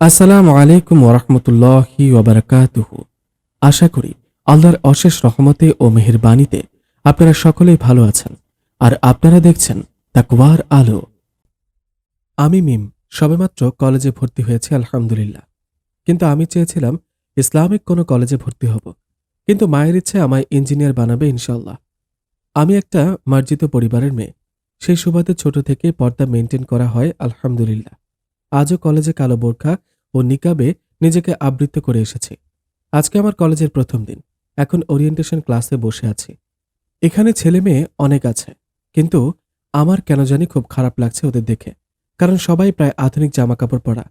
আসসালামু আলাইকুম ওরহমতুল্লাহি ওবরাকাতুহু আশা করি আল্লাহর অশেষ রহমতে ও মেহেরবানিতে আপনারা সকলেই ভালো আছেন আর আপনারা দেখছেন তাকওয়ার আলো। আমি মিম, সবেমাত্র কলেজে ভর্তি হয়েছি, আলহামদুলিল্লাহ। কিন্তু আমি চেয়েছিলাম ইসলামিক কোনো কলেজে ভর্তি হব। কিন্তু মায়ের ইচ্ছে আমায় ইঞ্জিনিয়ার বানাবে ইনশাল্লাহ আমি একটা মার্জিত পরিবারের মেয়ে। সেই সুবাদে ছোট থেকে পর্দা মেনটেন করা হয়, আলহামদুলিল্লাহ। আজও কলেজে কালো বোরখা নিকাবে নিজেকে আবৃত্ত করে এসেছি। আজকে আমার কলেজের প্রথম দিন। এখন ওরিয়েন্টেশন ক্লাসে বসে আছি। এখানে ছেলে মেয়ে অনেক আছে। কিন্তু আমার কেন জানি খুব খারাপ লাগছে ওদের দেখে। কারণ সবাই প্রায় আধুনিক জামাকাপড় পরা।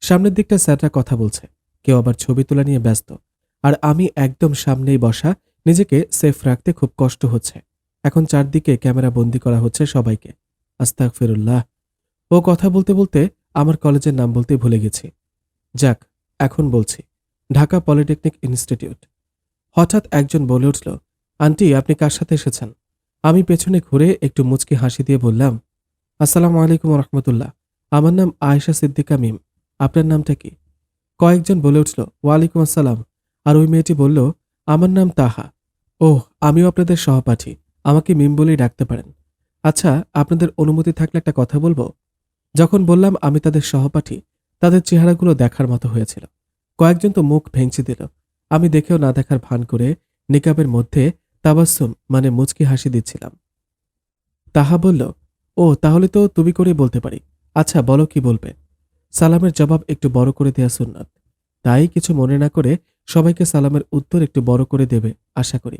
সামনের দিকটা স্যাররা কথা বলছে। কেউ আবার ছবি তোলা নিয়ে ব্যস্ত। আর আমি একদম সামনেই বসা, নিজেকে সেফ রাখতে খুব কষ্ট হচ্ছে। এখন চারদিকে ক্যামেরা বন্দি করা হচ্ছে সবাইকে। আস্তাক ফিরুল্লাহ ও কথা বলতে বলতে আমার কলেজের নাম বলতে ভুলে গেছি। যাক, এখন বলছি, ঢাকা পলিটেকনিক ইনস্টিটিউট। হঠাৎ একজন বলে উঠল, আন্টি, আপনি কার সাথে এসেছেন? আমি পেছনে ঘুরে একটু মুচকি হাসি দিয়ে বললাম, আসসালামু আলাইকুম রহমতুল্লাহ আমার নাম আয়েশা সিদ্দিকা মিম, আপনার নামটা কি? কয়েকজন বলে উঠল, ওয়ালাইকুম আসসালাম। আর ওই মেয়েটি বলল, আমার নাম তাহা। ওহ, আমিও আপনাদের সহপাঠী, আমাকে মিম বলেই ডাকতে পারেন। আচ্ছা আপনাদের অনুমতি থাকলে একটা কথা বলব? যখন বললাম, আমি তাদের সহপাঠী তাদের চেহারাগুলো দেখার মতো হয়েছিল। কয়েকজন তো মুখ ভেঙচি দিল। আমি দেখেও না দেখার ভান করে নিকাবের মধ্যে তাবাসুম মানে মুচকি হাসি দিচ্ছিলাম। তাহা বলল, ও, তাহলে তো তুমি করে বলতে পারি। আচ্ছা বলো কি বলবে? সালামের জবাব একটু বড় করে দেয়া সুন্নাত। তাই কিছু মনে না করে সবাইকে সালামের উত্তর একটু বড় করে দেবে, আশা করি।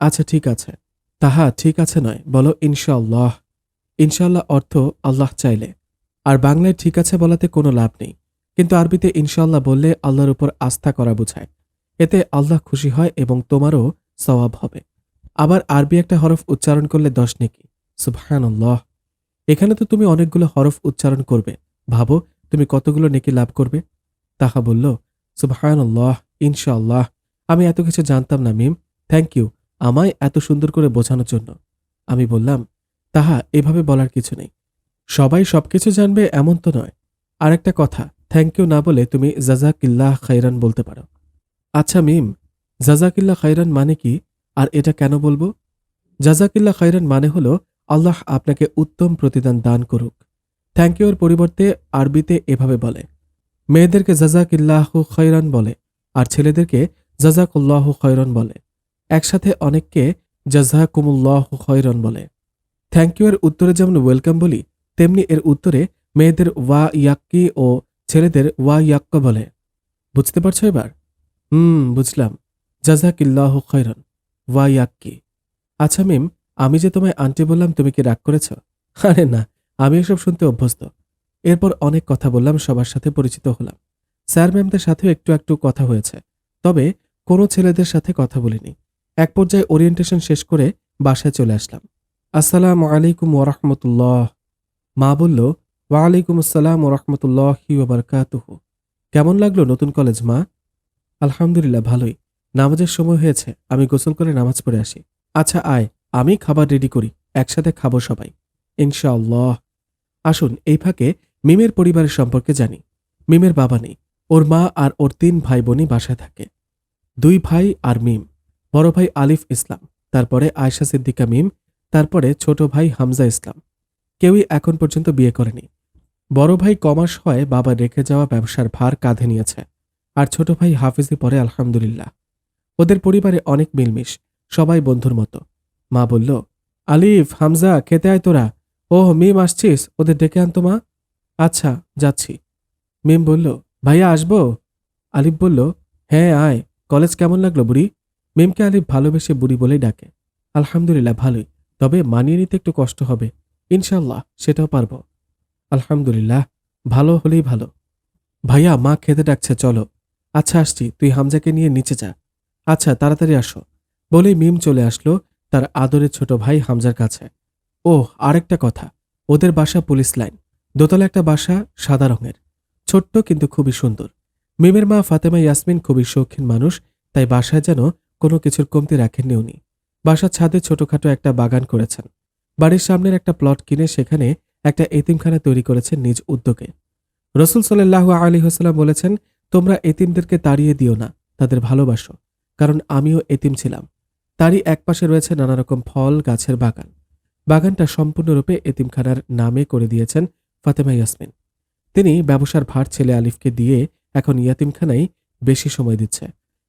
আচ্ছা ঠিক আছে। তাহা ঠিক আছে নয়, বলো ইনশাআল্লাহ। ইনশাল্লাহ অর্থ আল্লাহ চাইলে। আর বাংলায় ঠিক আছে বলাতে কোনো লাভ নেই। কিন্তু আরবিতে ইনশাআল্লাহ বললে আল্লাহর উপর আস্থা করা বোঝায়। এতে আল্লাহ খুশি হয় এবং তোমারও সওয়াব হবে। আবার আরবি একটা হরফ উচ্চারণ করলে দশ নেকি সুবহানাল্লাহ। এখানে তো তুমি অনেকগুলো হরফ উচ্চারণ করবে। ভাবো, তুমি কতগুলো নেকি লাভ করবে? তাহা বলল, সুবহানাল্লাহ, ইনশাআল্লাহ। আমি এত কিছু জানতাম না, মিম। থ্যাংক ইউ আমায় এত সুন্দর করে বোঝানোর জন্য। আমি বললাম, তাহা এভাবে বলার কিছু নেই। সবাই সবকিছু জানবে এমন তো নয়। আর একটা কথা থ্যাংক ইউ না বলে তুমি জাজাকিল্লাহ খাইরান বলতে পারো। আচ্ছা মিম, জাজাকিল্লাহ খাইরান মানে কি? আর এটা কেন বলব? জাজাকিল্লাহ খাইরান মানে হলো, আল্লাহ আপনাকে উত্তম প্রতিদান দান করুক। থ্যাংক ইউর পরিবর্তে আরবিতে এভাবে বলে, মেয়েদেরকে জাজাকিল্লাহ খৈরান বলে, আর ছেলেদেরকে জাজাকুল্লাহ খৈরন বলে। একসাথে অনেককে জাজাকুমুল্লাহ খৈরন বলে। থ্যাংক ইউ এর উত্তরে যেমন ওয়েলকাম বলি তেমনি এর উত্তরে মেয়েদের ওয়া ইয়াক্কি ও ছেলেদের ওয়া ইয়াক্কা বলে। বুঝতে পারছ এবার? হুম, বুঝলাম। জাজাকিল্লাহ খৈরন ওয়া ইয়াক্কি। আচ্ছা মিম, আমি যে তোমায় আন্টি বললাম, তুমি কি রাগ করেছ? আরে না, আমি এসব শুনতে অভ্যস্ত। এরপর অনেক কথা বললাম, সবার সাথে পরিচিত হলাম। স্যার ম্যামদের সাথেও একটু একটু কথা হয়েছে। তবে কোনো ছেলেদের সাথে কথা বলিনি। এক পর্যায়ে ওরিয়েন্টেশন শেষ করে বাসায় চলে আসলাম। আসসালামু আলাইকুম ওরহমতুল্লাহ মা বলল, ওয়ালাইকুম আসসালাম ওরহমতুল্লাহ ওবরকাতুহু কেমন লাগল নতুন কলেজ মা? আলহামদুলিল্লাহ, ভালোই। নামাজের সময় হয়েছে, আমি গোসল করে নামাজ পড়ে আসি। আচ্ছা আয়, আমি খাবার রেডি করি, একসাথে খাব সবাই। ইনশাআল্লাহ। আসুন, এই ফাঁকে মিমের পরিবারের সম্পর্কে জানি। মিমের বাবা নেই, ওর মা আর ওর তিন ভাই বোনই বাসায় থাকে। দুই ভাই আর মিম, বড় ভাই আলিফ ইসলাম, তারপরে আয়শা সিদ্দিকা মিম, তারপরে ছোট ভাই হামজা ইসলাম। কেউই এখন পর্যন্ত বিয়ে করেনি। বড় ভাই কমাস হয় বাবা রেখে যাওয়া ব্যবসার ভার কাঁধে নিয়েছে, আর ছোট ভাই হাফিজে পড়ে আলহামদুলিল্লাহ। ওদের পরিবারে অনেক মিলমিশ, সবাই বন্ধুর মতো। মা বলল, আলিফ, হামজা, খেতে আয় তোরা। ও মিম, আসছিস? ওদের ডেকে আনতো মা? আচ্ছা যাচ্ছি। মিম বলল, ভাইয়া, আসব? আলিফ বলল হ্যাঁ আয়। কলেজ কেমন লাগল বুড়ি? মিমকে আলিফ ভালোবেসে বুড়ি বলেই ডাকে। আলহামদুলিল্লাহ, ভালোই। তবে মানিয়ে নিতে একটু কষ্ট হবে। ইনশাল্লাহ সেটাও পারব। আলহামদুলিল্লাহ, ভালো হলেই ভালো। ভাইয়া, মা খেতে ডাকছে, চলো। আচ্ছা আসছি। তুই হামজাকে নিয়ে নিচে যা। আচ্ছা তাড়াতাড়ি আসো। বলেই মিম চলে আসলো তার আদরের ছোট ভাই হামজার কাছে। ওহ, আরেকটা কথা। ওদের বাসা পুলিশ লাইন। দোতলা একটা বাসা সাদা রঙের। ছোট্ট কিন্তু খুবই সুন্দর। মিমের মা ফাতেমা ইয়াসমিন খুবই শৌখিন মানুষ, তাই বাসায় যেন কোনো কিছুর কমতি রাখেননি উনি। বাসার ছাদে ছোটখাটো একটা বাগান করেছেন। বাড়ির সামনের একটা প্লট কিনে সেখানে একটা এতিমখানা তৈরি করেছেন নিজ উদ্যোগে। রসুল সাল্লাহ আলী হাসলাম বলেছেন, তোমরা এতিমদেরকে তাড়িয়ে দিও না, তাদের ভালোবাসো, কারণ আমিও এতিম ছিলাম। তারই একপাশে রয়েছে নানা রকম ফল, গাছের বাগান। বাগানটা সম্পূর্ণরূপে এতিমখানার নামে করে দিয়েছেন ফাতেমা ইয়াসমিন। তিনি ব্যবসার ভার ছেলে আলিফকে দিয়ে এখন ইয়াতিমখানায় বেশি সময় দিচ্ছে।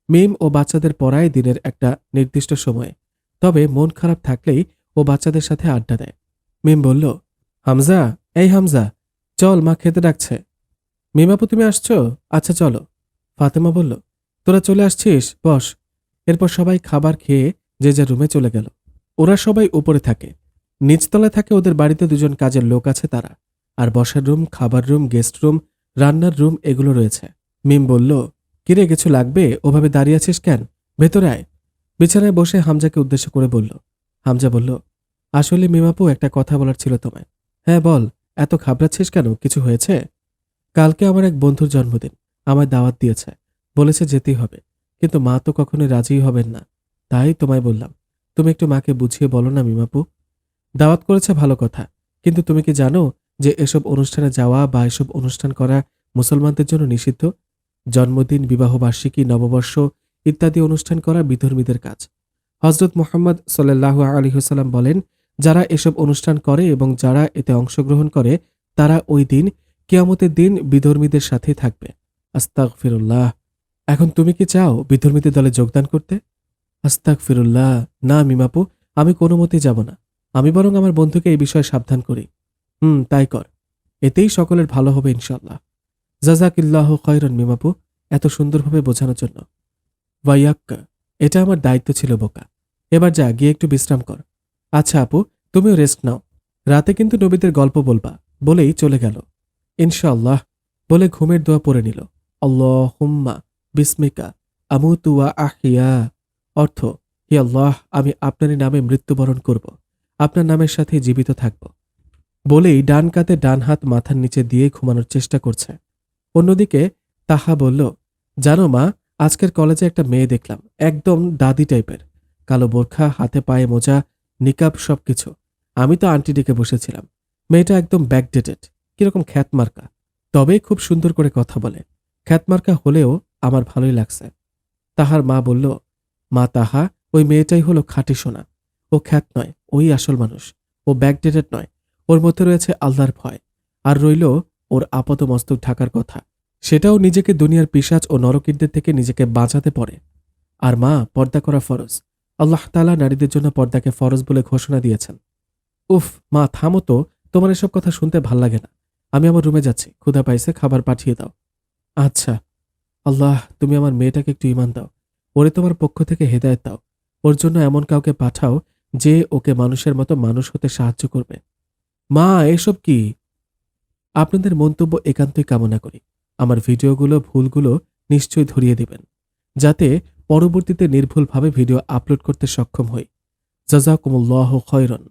মিম ও বাচ্চাদের পড়ায় দিনের একটা নির্দিষ্ট সময়ে। তবে মন খারাপ থাকলেই ও বাচ্চাদের সাথে আড্ডা দেয়। মিম বলল, হামজা, এই হামজা, চল মা খেতে ডাকছে। মিমাপু, তুমি আসছো? আচ্ছা চলো। ফাতেমা বলল, তোরা চলে আসছিস? বস। এরপর সবাই খাবার খেয়ে যে যার রুমে চলে গেল। ওরা সবাই উপরে থাকে। নিচতলায় থাকে ওদের বাড়িতে দুজন কাজের লোক আছে তারা। আর বসার রুম, খাবার রুম, গেস্ট রুম, রান্নার রুম এগুলো রয়েছে। মিম বলল, কিরে, কিছু লাগবে? ওভাবে দাঁড়িয়ে আছিস কেন? ভেতরে আয়। বিছানায় বসে হামজাকে উদ্দেশ্য করে বলল হামজা বলল, আসলে মিমাপু, একটা কথা বলার ছিল তোমায়। হ্যাঁ বল, এত ঘাবড়াচ্ছিস কেন? কিছু হয়েছে? কালকে আমার এক বন্ধুর জন্মদিন। আমায় দাওয়াত দিয়েছে। বলেছে যেতেই হবে। কিন্তু মা তো কখনোই রাজিই হবেন না। তাই তোমায় বললাম, তুমি একটু মাকে বুঝিয়ে বলো না মিমাপু। দাওয়াত করেছে ভালো কথা। কিন্তু তুমি কি জানো যে এসব অনুষ্ঠানে যাওয়া বা এসব অনুষ্ঠান করা মুসলমানদের জন্য নিষিদ্ধ? জন্মদিন, বিবাহবার্ষিকী, নববর্ষ ইত্যাদি অনুষ্ঠান করা বিধর্মীদের কাজ। হজরত মোহাম্মদ সাল্লাহ আলহিহসাল্লাম বলেন, যারা এসব অনুষ্ঠান করে এবং যারা এতে অংশগ্রহণ করে, তারা ওই দিন কেয়ামতের দিন বিধর্মীদের সাথে থাকবে। আস্তাক ফিরুল্লাহ এখন তুমি কি চাও বিধর্মীদের দলে যোগদান করতে? আস্তাক ফিরুল্লাহ না, মিমাপু, আমি কোনো মতেই যাব না। আমি বরং আমার বন্ধুকে এই বিষয়ে সাবধান করি। হুম, তাই কর। এতেই সকলের ভালো হবে ইনশাল্লাহ জাজাকিল্লাহ খয়রন, মিমাপু, এত সুন্দরভাবে বোঝানোর জন্য। ওয়াইয়াক্কা। এটা আমার দায়িত্ব ছিল, বোকা। এবার যা, গিয়ে একটু বিশ্রাম কর। আচ্ছা আপু, তুমিও রেস্ট নাও। রাতে কিন্তু নবীদের গল্প বলবা, বলেই চলে গেল। ইনশাআল্লাহ, বলে ঘুমের দোয়া পড়ে নিল। আল্লাহ হুম্মা বিস্মিকা আমুতুয়া আহিয়া। অর্থ, হি আল্লাহ, আমি আপনারই নামে মৃত্যুবরণ করব। আপনার নামের সাথে জীবিত থাকব। বলেই ডান কাতে ডান হাত মাথার নিচে দিয়ে ঘুমানোর চেষ্টা করছে। অন্যদিকে তাহা বলল, জানো মা আজকের কলেজে একটা মেয়ে দেখলাম, একদম দাদি টাইপের কালো বোরখা, হাতে পায়ে মোজা নিকাব সবকিছু। আমি তো আন্টি ডেকে বসেছিলাম। মেয়েটা একদম ব্যাকডেটেড কীরকম খ্যাতমার্কা। তবে খুব সুন্দর করে কথা বলে। খ্যাতমার্কা হলেও আমার ভালোই লাগছে। তাহার মা বলল, মা তাহা, ওই মেয়েটাই হলো খাঁটি সোনা। ও খ্যাত নয়, ওই আসল মানুষ। ও ব্যাকডেটেড নয়, ওর মধ্যে রয়েছে আল্লাহর ভয়। আর রইল ওর আপাত মস্তক ঢাকার কথা। সেটাও নিজেকে দুনিয়ার পিসাচ ও নরকিরদের থেকে নিজেকে বাঁচাতে পারে। আর মা, পর্দা করা ফরজ। আল্লাহ তালা নারীদের জন্য পর্দাকে ফরজ বলে ঘোষণা দিয়েছেন। উফ, মা, থামো তো, তোমার এসব কথা শুনতে ভালো লাগে না। আমি আমার রুমে যাচ্ছি, ক্ষুধা পাইছে, খাবার পাঠিয়ে দাও। আচ্ছা। আল্লাহ, তুমি আমার মেয়েটাকে একটু ইমান দাও। ওরে তোমার পক্ষ থেকে হেদায়ত দাও। ওর জন্য এমন কাউকে পাঠাও যে ওকে মানুষের মতো মানুষ হতে সাহায্য করবে। মা, এসব কি? আপনাদের মন্তব্য একান্তই কামনা করি। আমার ভিডিওগুলো, ভুলগুলো নিশ্চয়ই ধরিয়ে দেবেন, যাতে পরবর্তীতে নির্ভুলভাবে ভিডিও আপলোড করতে সক্ষম হই। জাজাকুমুল্লাহ খয়রন।